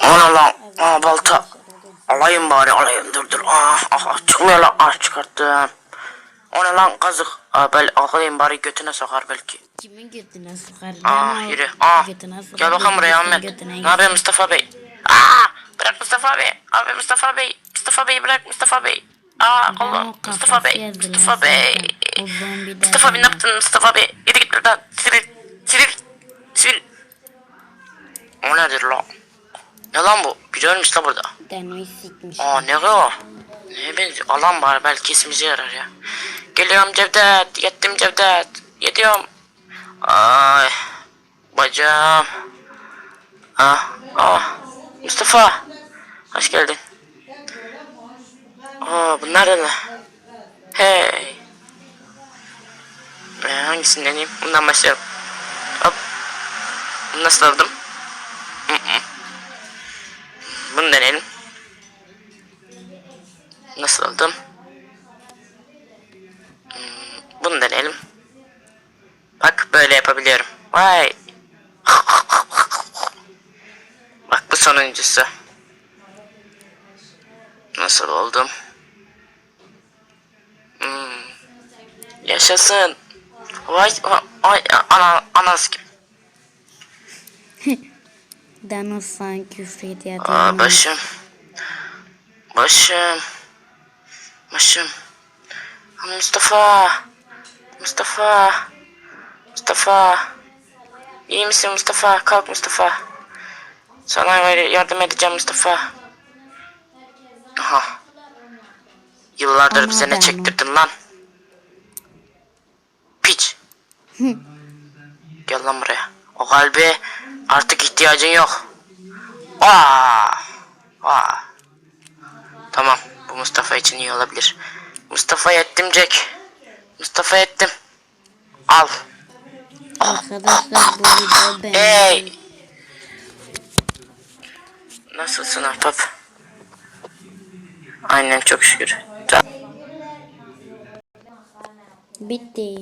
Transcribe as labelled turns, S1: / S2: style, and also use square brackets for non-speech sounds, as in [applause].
S1: Ana lan. Aa balta. Alayım bari alayım dur dur. Aa, aha çıkmıyor lan. Ah çıkarttım. O ne lan kazık. Aa, bel alayım bari götüne sokar belki.
S2: Kimin götüne sokar?
S1: Aa yürü. Aa.
S2: sokar,
S1: Gel bakalım buraya Ahmet. Ne yapıyor Mustafa Bey? Aa bırak Mustafa Bey. Abi Mustafa Bey. Mustafa Bey bırak Mustafa Bey. Aa Allah. Mustafa Bey. Mustafa Bey. Mustafa Bey ne yaptın Mustafa Bey? Yürü git buradan. Sivil. Sivil. Sivil. O nedir lan? Ne lan bu? Biri ölmüş la burada.
S2: Danoyu sikmiş.
S1: Aa ne o? Neye benziyor? Alan var belki işimize yarar ya. Geliyorum Cevdet. Yettim Cevdet. Yediyorum. Ay. Bacağım. Ah. Ah. Mustafa. Hoş geldin. Aa bunlar da ne? Hey. Ee, hangisini deneyeyim? Bundan başlayalım. Hop. Bunu nasıl aldım? Nasıl aldım? Hmm, Bunu deneyelim. Bak böyle yapabiliyorum. Vay. [laughs] Bak bu sonuncusu. Nasıl oldum? Hmm. Yaşasın. Vay, vay, ana, anası kim? [laughs]
S2: Dano sana küfür ediyor.
S1: Aa, başım. Başım. Başım. Mustafa. Mustafa. Mustafa. İyi misin Mustafa? Kalk Mustafa. Sana yardım edeceğim Mustafa. Aha. Yıllardır bize ne çektirdin lan? Piç. Gel lan buraya. O kalbe artık ihtiyacın yok. Aa! Tamam. Bu İyi olabilir. Mustafa ettim Jack. Mustafa ettim. Al.
S2: Arkadaşlar bu video ben.
S1: Hey! Nasılsın ahbap? Aynen çok şükür.
S2: Bitti.